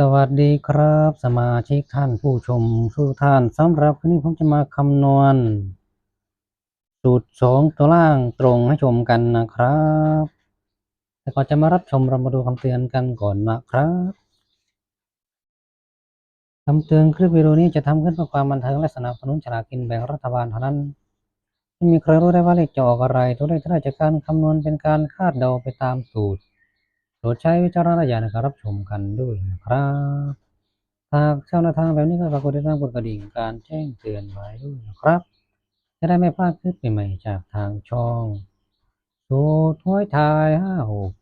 สวัสดีครับ สมาชิกท่านผู้ชมทุกท่านสำหรับวันนี้ผมจะมาคำนวณ สูตรสองตัวล่างตรงให้ชมกันนะครับ แต่ก่อนจะมารับชมเรามาดูคำเตือนกันก่อนนะครับคำเตือนคลิปวิดีโอนี้จะทำขึ้นเพื่อความบันเทิงและสนับสนุนฉลากกินแบ่งรัฐบาลเท่านั้นไม่มีใครรู้ได้ว่าเลขจะออกอะไร ตัวเลขที่ได้จากการคำนวณเป็นการคาดเดาไปตามสูตร ดใช้วิจารณญาณในการรับชมกันด้วยนะครับหากชอบแนวทางแบบนี้ก็ฝากกดติดตามกดกระดิ่งการแจ้งเตือนไว้ด้วยนะครับ จะได้ไม่พลาดคลิปใหม่ๆจากทางช่องสูตรห้วยทายห้าหก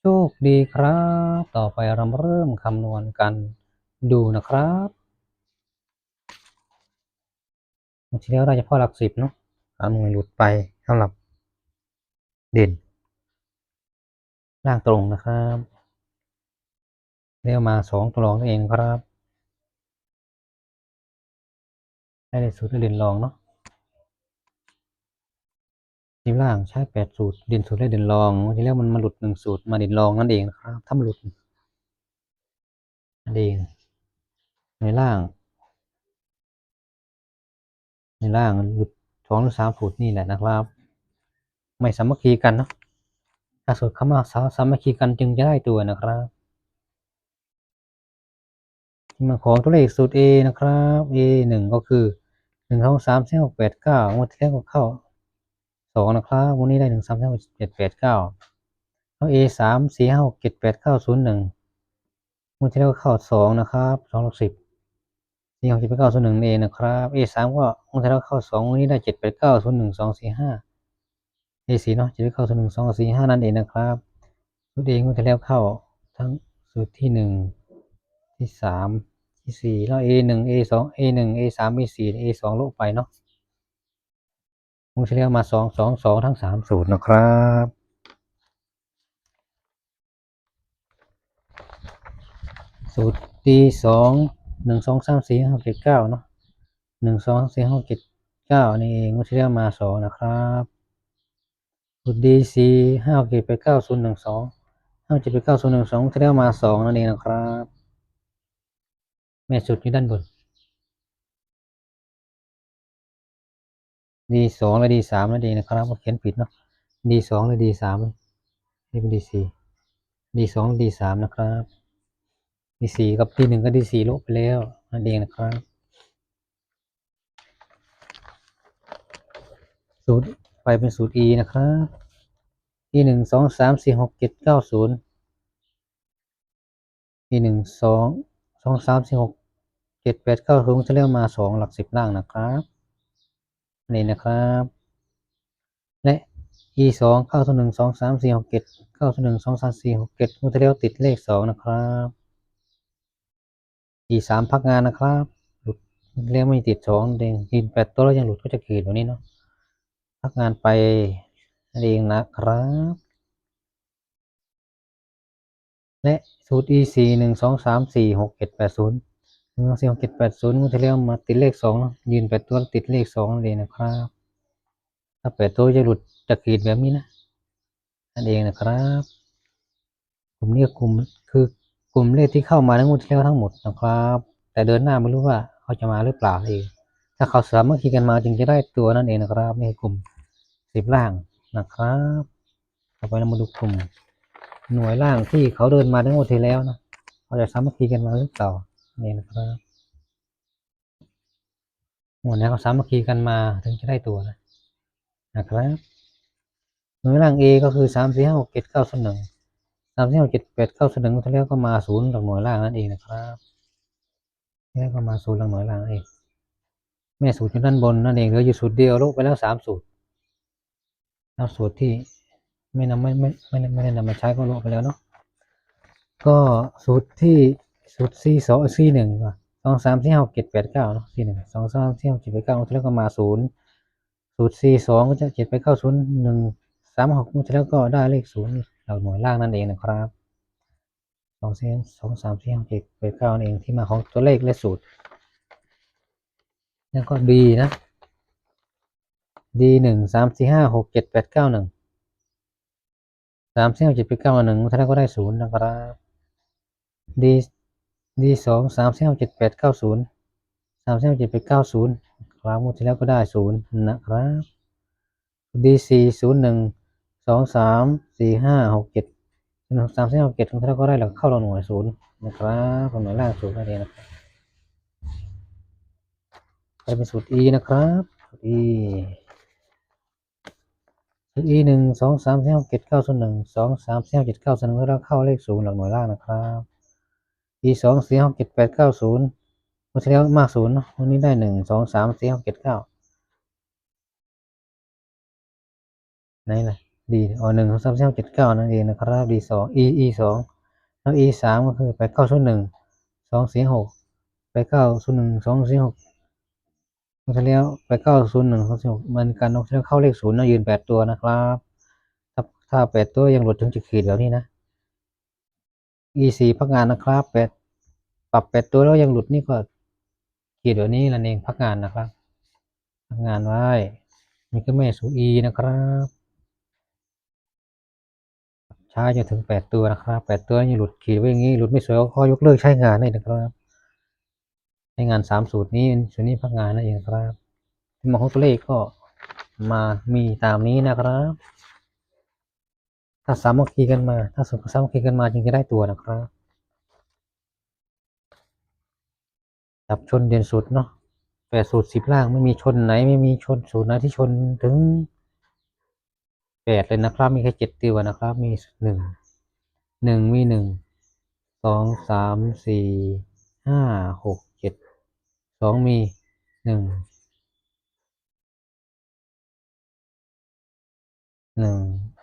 โชคดีครับ ต่อไปเรามเริ่มคำนวณกันดูนะครับเมื่อที่แล้วเราจะพ่อหลักสิบเนาะสามหน่วยหลุดไปสำหรับเด่น ล่างตรงนะครับเรียกมาสองตัวรองนั่นเองครับให้ได้สูตรเด่นรองเนาะทีล่างใช้แปดสูตรเด่นสูตรและเด่นรองทีแรกมันมาหลุดหนึ่งสูตรมาเด่นรองนั่นเองนะครับถ้ามันหลุดนั่นเองในล่าง ในล่างหลุดสองหรือสามสูตรนี่แหละนะครับ ไม่สามัคคีกันเนาะ ถ้าสูตรเข้ามาสามัคคีกันจึงจะได้ตัวนะครับมาของตัวเลขสูตร A นะครับ A หนึ่งก็คือหนึ่งสองสามสี่หกแปดเก้างวดที่แล้วก็เข้าสองนะครับวันนี้ได้หนึ่งสามสี่หกเจ็ดแปดเก้าแล้ว A สามสี่ห้าหกเจ็ดแปดเก้าศูนย์หนึ่งงวดที่แล้วก็เข้าสองนะครับสองหกสิบสี่หกเจ็ดแปดเก้าศูนย์หนึ่งเอนะครับ A สามก็งวดที่แล้วเข้าสองวันนี้ได้เจ็ดแปดเก้าศูนย์หนึ่งสองสี่ห้า A สี่เนาะเจ็ดแปดเก้าศูนย์หนึ่งสองสี่ห้านั่นเองนะครับสูตร A งวดที่แล้วเข้าทั้งสูตรที่หนึ่งที่สามที่สี่แล้ว A หนึ่ง A สอง A หนึ่ง A สาม A สี่ A สองลบไปเนาะผมจะเรียกมาสองสองสองทั้งสามสูตรนะครับสูตร D สองหนึ่งสองสามสี่ห้าเจ็ดเก้าเนาะหนึ่งสองสี่ห้าเจ็ดเก้านี่เองผมจะเรียกมาสองนะครับ สูตร D สี่ห้าเจ็ดแปเก้าศูนย์หนึ่งสองห้าเจ็ดแปเก้าศูนย์หนึ่งสองจะเรียกมาสองนั่นเองนะครับ แม่สุดอยู่ด้านบนดีสองและดีสามนั่นเองนะครับเขียนผิดเนาะดีสองและดีสามนี่เป็นดีสี่ดีสองดีสามนะครับดีสี่กับดีหนึ่งก็ดีสี่ลบไปแล้วนั่นเองนะครับสูตร ไปเป็นสูตร e นะครับ e หนึ่งสองสามสี่หกเจ็ดเก้าศูนย์ e หนึ่งสองสองสามสี่หกเจ็ดแปดเก้าศูนย์จะเรียกมาสองหลักสิบล่างนะครับนี่นะครับ และ e สองเก้าศูนย์หนึ่งสองสามสี่หกเจ็ดเก้าศูนย์หนึ่งสองสามสี่หกเจ็ดมุทเรียวติดเลขสองนะครับ e สามพักงานนะครับ หลุดเรียกไม่ติดสองเด้งกินแปดตัวแล้วยังหลุดก็จะขีดแบบนี้เนาะ พักงานไปนั่นเองนะครับ และสูตร e สี่หนึ่งสองสามสี่หกเจ็ดแปดศูนย์หนึ่งสี่หกเจ็ดแปดศูนย์มุทเรียวมาติดเลขสองยืนแปดตัวติดเลขสองนั่นเองนะครับ ถ้าแปดตัวจะหลุดจะขีดแบบนี้นะนั่นเองนะครับ กลุ่มนี้กลุ่มคือกลุ่มเลขที่เข้ามาในงวดที่แล้วทั้งหมดนะครับ แต่เดินหน้าไม่รู้ว่าเขาจะมาหรือเปล่าเองถ้าเขาสามารถคีกันมาจึงจะได้ตัวนั่นเองนะครับในกลุ่ม สิบล่างนะครับต่อไปเรามาดูกลุ่มหน่วยล่างที่เขาเดินมาในงวดทีแล้วนะเขาจะสามารถคีกันมาหรือเปล่านี่นะครับวดนี้เขาสามารถคีกันมาถึงจะได้ตัวนะนะครับหน่วยล่าง A ก็คือสามสี่ห้าหกเจ็ดเก้าส่วนหนึ่งสามสี่ห้าหกเจ็ดแปดเก้าส่วนหนึ่งทั้งแล้วก็มาศูนย์หลักหน่วยล่างนั่นเองนะครับแล้วก็มาศูนย์หลักหน่วยล่างนั่นเองแม่สูตรอยู่ด้านบนนั่นเองเหลืออยู่สูตรเดียวลบไปแล้วสามสูตร แล้วสูตรที่ไม่นำไม่ไม่ไม่ไม่ได้นำมาใช้ก็ลบไปแล้วเนาะก็สูตรที่สูตร C สอง C หนึ่งสองสามสี่ห้าหกเจ็ดแปดเก้าเนาะ C หนึ่งสองสามสี่ห้าหกเจ็ดแปดเก้าแล้วก็มาศูนย์สูตร C สองก็จะเจ็ดไปเก้าศูนย์หนึ่งสามหกแล้วก็ได้เลขศูนย์หลักหน่วยล่างนั่นเองนะครับสองเส้นสองสามสี่ห้าเจ็ดแปดเก้านั่นเองที่มาของตัวเลขและสูตร แล้วก็ D นะ D หนึ่งสามสี่ห้าหกเจ็ดแปดเก้าหนึ่งสามสี่ห้าเจ็ดแปดเก้าหนึ่งแล้วก็ได้ศูนย์นะครับ D ดีสองสามสี่ห้าเจ็ดแปดเก้าศูนย์สามสี่ห้าเจ็ดแปดเก้าศูนย์ครั้งหมดที่แล้วก็ได้ศูนย์นะครับดีสี่ศูนย์หนึ่งสองสามสี่ห้าหกเจ็ดหนึ่งสามสี่ห้าหกเจ็ดครั้งที่แล้วก็ได้หลักเข้าเราหน่วยศูนย์นะครับหน่วยล่างศูนย์นั่นเองนะครับไปเป็นสูตร e นะครับ e สูตร e หนึ่งสองสามสี่ห้าเจ็ดเก้าศูนย์หนึ่งสองสามสี่ห้าเจ็ดเก้าศูนย์แล้วเข้าเลขศูนย์หลักหน่วยล่างนะครับ e สองสี่ห้าเจ็ดแปดเก้าศูนย์วันที่แล้วมากศูนย์วันนี้ได้หนึ่งสองสามสี่ห้าเจ็ดเก้าไหนล่ะดีอ๋อหนึ่งสองสามสี่ห้าเจ็ดเก้านั่นเองนะครับ d สอง e e สองแล้ว e สามก็คือแปดเก้าศูนย์หนึ่งสองสี่หกแปดเก้าศูนย์หนึ่งสองสี่หก วันที่แล้วแปเก้าศูนย์หนึ่งสองสี่หกมันกันวันที่แล้วเข้าเลขศูนย์นะยืนแปดตัวนะครับถ้าถ้าแปดตัวยังหลุดถึงจะขีดแบบนี้นะ e สี่พักงานนะครับแปดปรับแปดตัวแล้วยังหลุดนี่ก็ขีดแบบนี้นั่นเองพักงานนะครับพักงานไว้นี่ก็แม่สู e นะครับใช้จนถึงแปดตัวนะครับแปดตัวยังหลุดขีดไว้อย่างนี้หลุดไม่สวยก็ขอยกเลิกใช้งานได้นะครับ ใช้งานสามสูตรนี้สูตรนี้พักงานนั่นเองครับที่มาของตัวเลขก็มามีตามนี้นะครับ ถ้าสามัคคีกันมา ถ้าสุดสามัคคีกันมาจึงจะได้ตัวนะครับจับชนเด่นสุดเนาะแปดสูตรสิบล่างไม่มีชนไหนไม่มีชนสูตรไหนที่ชนถึงแปดเลยนะครับ มีแค่เจ็ดตัวนะครับ มีหนึ่งหนึ่งมีหนึ่งสองสามสี่ห้าหก สองมีหนึ่งหนึ่ง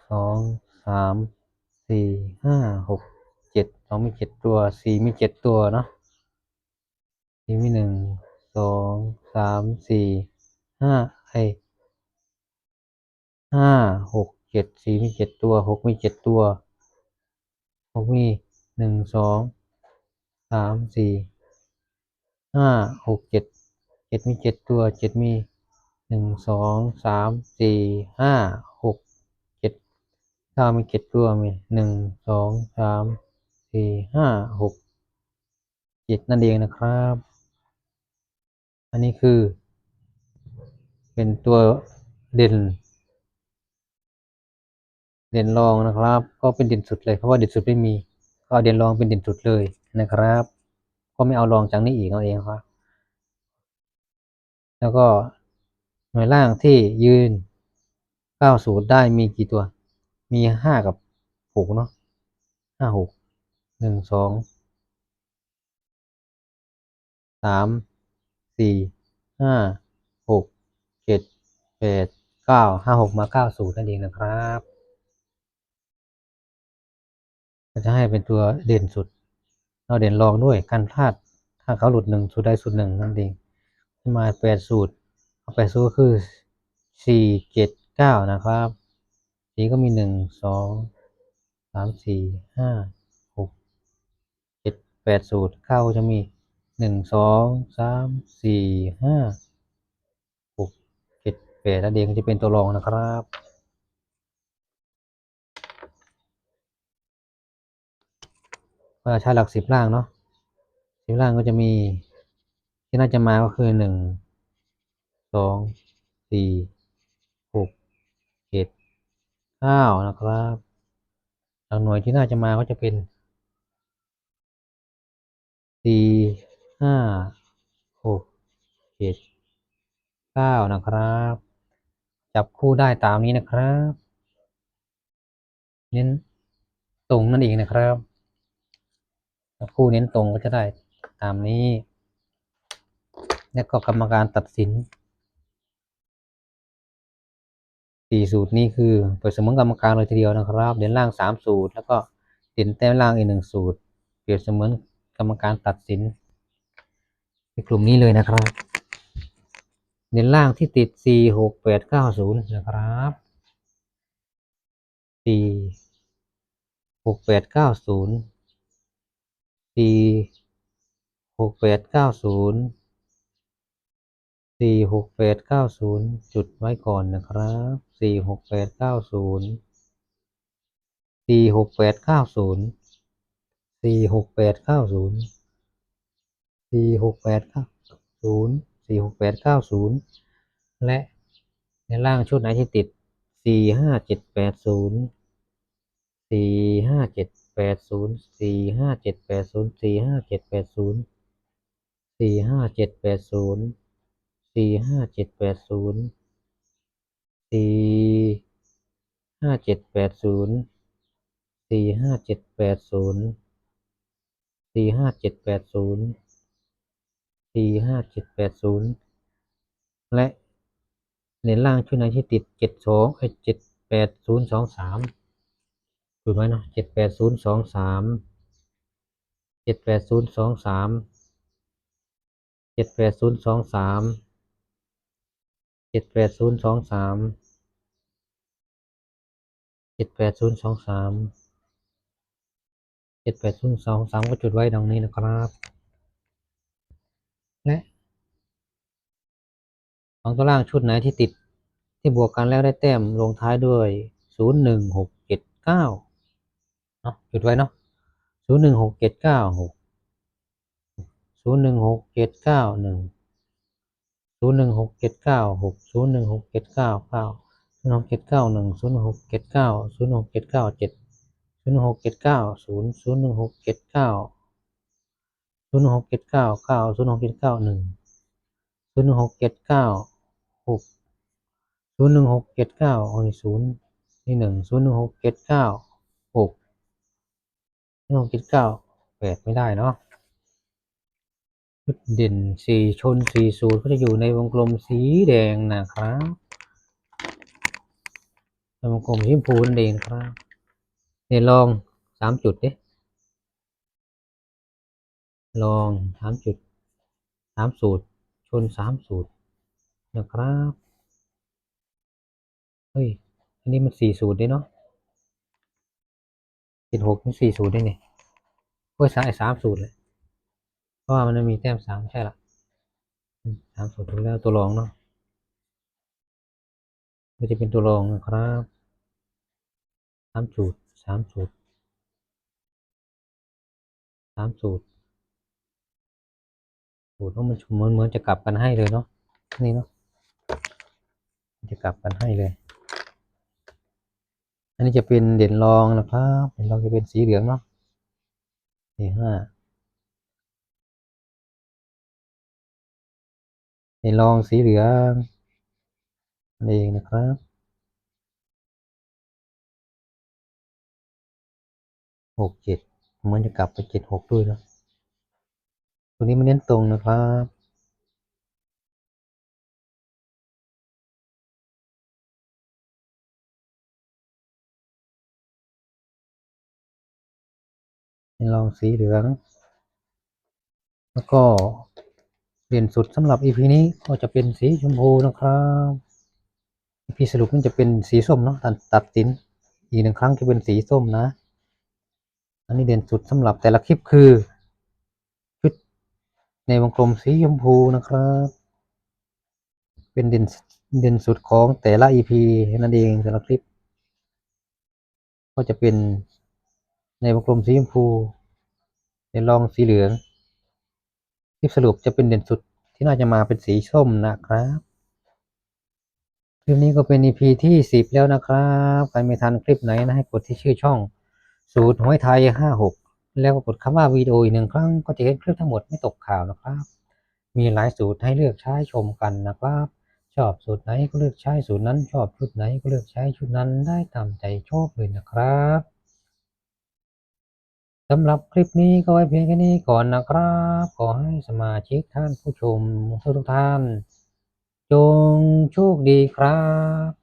สองสามสี่ห้าหกเจ็ดสองมีเจ็ดตัวสี่มีเจ็ดตัวเนาะสี่มีหนึ่งสองสามสี่ห้าไอห้าหกเจ็ดสี่มีเจ็ดตัวหกมีเจ็ดตัวหกมีหนึ่งสองสามสี่ ห้าหกเจ็ดเจ็ดมีเจ็ดตัวเจ็ดมีหนึ่งสองสามสี่ห้าหกเจ็ดเก้ามีเจ็ดตัวมีหนึ่งสองสามสี่ห้าหกเจ็ดนั่นเองนะครับ อันนี้คือ เป็นตัวเด่น เด่นรองนะครับ ก็เป็นเด่นสุดเลยเพราะว่าเด่นสุดไม่มี ก็เอาเด่นรองเป็นเด่นสุดเลยนะครับ ก็ไม่เอารองจากนี้อีกเอาเองครับ แล้วก็หน่วยล่างที่ยืนก้าวสูตรได้มีกี่ตัว มีห้ากับหกเนาะห้าหกหนึ่งสองสามสี่ห้าหกเจ็ดแปดเก้าห้าหกมาเก้าสูตรนั่นเองนะครับจะให้เป็นตัวเด่นสุด เราเด่นรองด้วยการพลาด ถ้าเขาหลุดหนึ่งสูตรใดสูตรหนึ่งนั่นเองมาแปดสูตรเอาแปดสูตรก็คือสี่เจ็ดเก้านะครับสีก็มีหนึ่งสองสามสี่ห้าหกเจ็ดแปดสูตรเก้าจะมีหนึ่งสองสามสี่ห้าหกเจ็ดแปดนั่นเองจะเป็นตัวรองนะครับ ก็ใช้หลักสิบล่างเนาะสิบล่างก็จะมีที่น่าจะมาก็คือหนึ่งสองสี่หกเจ็ดเก้านะครับหลักหน่วยที่น่าจะมาก็จะเป็นสี่ห้าหกเจ็ดเก้านะครับ จับคู่ได้ตามนี้นะครับ เน้นตรงนั่นเองนะครับจับ คู่เน้นตรงก็จะได้ตามนี้ แล้วก็กรรมการตัดสินสี่สูตรนี้คือเปิดเสมือนกรรมการเลยทีเดียวนะครับ เด่นล่างสามสูตร แล้วก็เด่นแต้มล่างอีกหนึ่งสูตร เปรียบเสมือนกรรมการตัดสินในกลุ่มนี้เลยนะครับเด่นล่างที่ติดสี่หกแปดเก้าศูนย์นะครับสี่หกแสี่หกแปดเก้าศูนย์สี่หกแปดเก้าศูนย์จุดไว้ก่อนนะครับสี่หกแปดเก้าศูนย์สี่หกแปดเก้าศูนย์สี่หกแปดเก้าศูนย์สี่หกแปดเก้าศูนย์สี่หกแปดเก้าศูนย์และในล่างชุดไหนที่ติดสี่ห้าเจ็ดแปดศูนย์สี่ห้าเจ็ด แปดศูนย์สี่ห้าเจ็ดแปดศูนย์สี่ห้าเจ็ดแปดศูนย์สี่ห้าเจ็ดแปดศูนย์สี่ห้าเจ็ดแปดศูนย์สี่ห้าเจ็ดแปดศูนย์สี่ห้าเจ็ดแปดศูนย์สี่ห้าเจ็ดแปดศูนย์สี่ห้าเจ็ดแปดศูนย์และในล่างชุดไหนที่ติดเจ็ดสองเจ็ดแปดศูนย์สองสาม ถูกไหมเนาะเจ็ดแปดศูนย์สองสามเจ็ดแปดศูนย์สองสามเจ็ดแปดศูนย์สองสามเจ็ดแปดศูนย์สองสามเจ็ดแปดศูนย์สองสามเจ็ดแปดศูนย์สองสามก็จุดไว้ดังนี้นะครับ และของตัวล่างชุดไหนที่ติดที่บวกกันแล้วได้แต้มลงท้ายด้วยศูนย์หนึ่งหก เนาะจุดไว้เนาะศูนย์หนึ่งหกเจ็ดเก้าหกศูนย์หนึ่งหกเจ็ดเก้าหนึ่งศูนย์หนึ่งหกเจ็ดเก้าหกศูนย์หนึ่งหกเจ็ดเก้าเก้าศูนย์หกเจ็ดเก้าหนึ่งศูนย์หกเจ็ดเก้าศูนย์หกเจ็ดเก้าเจ็ดศูนย์หกเจ็ดเก้าศูนย์ศูนย์หนึ่งหกเจ็ดเก้าศูนย์หกเจ็ดเก้าเก้าศูนย์หกเจ็ดเก้าหนึ่งศูนย์หกเจ็ดเก้าหกศูนย์หนึ่งหกเจ็ดเก้าอันนี้ศูนย์นี่หนึ่งศูนย์หนึ่งหกเจ็ดเก้า นย์หกเจ็ดเก้าแปดไม่ได้เนาะชุดเด่นสี่ชนสี่ศูนย์ก็จะอยู่ในวงกลมสีแดงนะครับในวงกลมสีชมพูนั่นเองครับเนี่ยลองสามจุดดิลองสามจุดสามสูตร ชนสามสูตรนะครับ เฮ้ย อันนี้มันสี่สูตรด้วยเนาะ เจ็ดหกมันสี่สูตรได้เนี่ยเพื่อสายสามสูตรเลย เพราะว่ามันมีแต้มสามใช่ละอืมสามสูตรถูกแล้วตัวรองเนาะมันจะเป็นตัวรองนะครับสามสูตรสามสูตรสามสูตรสูตรเพราะมันเหมือนเหมือนจะกลับกันให้เลยเนาะนี่เนาะจะกลับกันให้เลย นนี้จะเป็นเด่นรองนะครับเด่นรองจะเป็นสีเหลืองเนาะสี่ห้าเด่นรองสีเหลืองนั่นเองนะครับหกเจ็ดเหมือนจะกลับไปเจ็ดหกด้วยนะตัวนี้มันเน้นตรงนะครับ เป็นรองสีเหลือง แล้วก็เด่นสุดสำหรับ EP นี้ก็จะเป็นสีชมพูนะครับ EP สรุปมันจะเป็นสีส้มเนาะตัดตัดสินอีกหนึ่งครั้งจะเป็นสีส้มนะ อันนี้เด่นสุดสำหรับแต่ละคลิปคือชุดในวงกลมสีชมพูนะครับ เป็นเด่นเด่นสุดของแต่ละ EP นั่นเองแต่ละคลิป ก็จะเป็น ในวงกลมสีชมพูในรองสีเหลืองคลิปสรุปจะเป็นเด่นสุดที่น่าจะมาเป็นสีส้มนะครับคลิปนี้ก็เป็น EP ที่สิบแล้วนะครับ ใครไม่ทันคลิปไหนนะให้กดที่ชื่อช่อง สูตรหวยไทยห้าหกแล้วก็กดคำว่าวิดีโออีกหนึ่งครั้งก็จะเห็นคลิปทั้งหมดไม่ตกข่าวนะครับ มีหลายสูตรให้เลือกใช้ชมกันนะครับ ชอบสูตรไหนก็เลือกใช้สูตรนั้น ชอบชุดไหนก็เลือกใช้ชุดนั้นได้ตามใจชอบเลยนะครับ สำหรับคลิปนี้ก็ไว้เพียงแค่นี้ก่อนนะครับ ขอให้สมาชิกท่านผู้ชมทุกท่าน จงโชคดีครับ